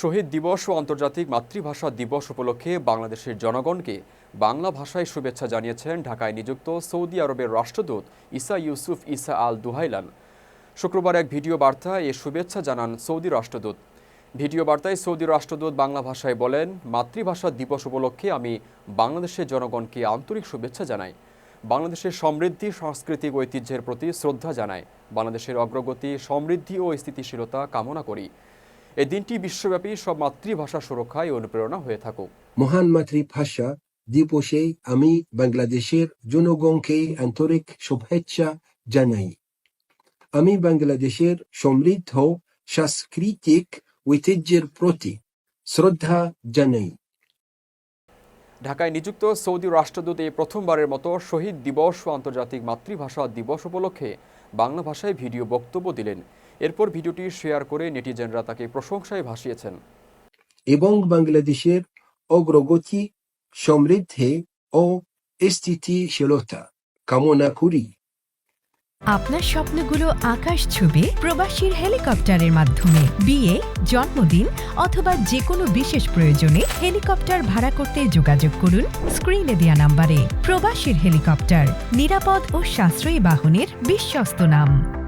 শহীদ দিবস ও আন্তর্জাতিক মাতৃভাষা দিবস উপলক্ষে বাংলাদেশের জনগণকে বাংলা ভাষায় শুভেচ্ছা জানিয়েছেন ঢাকায় নিযুক্ত সৌদি আরবের রাষ্ট্রদূত ইসা ইউসুফ ইসা আল দুহাইলান। শুক্রবার এক ভিডিও বার্তায় এ শুভেচ্ছা জানান সৌদি রাষ্ট্রদূত। ভিডিও বার্তায় সৌদি রাষ্ট্রদূত বাংলা ভাষায় বলেন, মাতৃভাষা দিবস উপলক্ষে আমি বাংলাদেশের জনগণকে আন্তরিক শুভেচ্ছা জানাই। বাংলাদেশের সমৃদ্ধি, সাংস্কৃতিক ঐতিহ্যের প্রতি শ্রদ্ধা জানাই। বাংলাদেশের অগ্রগতি, সমৃদ্ধি ও স্থিতিশীলতা কামনা করি। এই দিনটি বিশ্বব্যাপী সব মাতৃভাষা সুরক্ষায় অনুপ্রেরণা হয়ে থাকুক। মহান মাতৃভাষা দিবসে আমি বাংলাদেশের জনগণকে আন্তরিক শুভেচ্ছা জানাই। আমি বাংলাদেশের সমৃদ্ধ সাংস্কৃতিক ঐতিহ্যের প্রতি শ্রদ্ধা জানাই। ঢাকায় নিযুক্ত সৌদি রাষ্ট্রদূত এই প্রথমবারের মতো শহীদ দিবস ও আন্তর্জাতিক মাতৃভাষা দিবস উপলক্ষে বাংলা ভাষায় ভিডিও বক্তব্য দিলেন। এরপর ভিডিওটি শেয়ার করে নেটিজেনরা তাকে প্রশংসায় ভাসিয়েছেন। এবং বাংলাদেশের অগ্রগতি সমৃদ্ধি ও স্থিতিশীলতা কামনা করি। আপনার স্বপ্নগুলো আকাশ ছুবে প্রবাসীর হেলিকপ্টারের মাধ্যমে। বিয়ে জন্মদিন অথবা যে কোনো বিশেষ প্রয়োজনে হেলিকপ্টার ভাড়া করতে যোগাযোগ করুন স্ক্রিনে দেয়া নাম্বারে। প্রবাসীর হেলিকপ্টার নিরাপদ ও সাশ্রয়ী বাহনের বিশ্বস্ত নাম।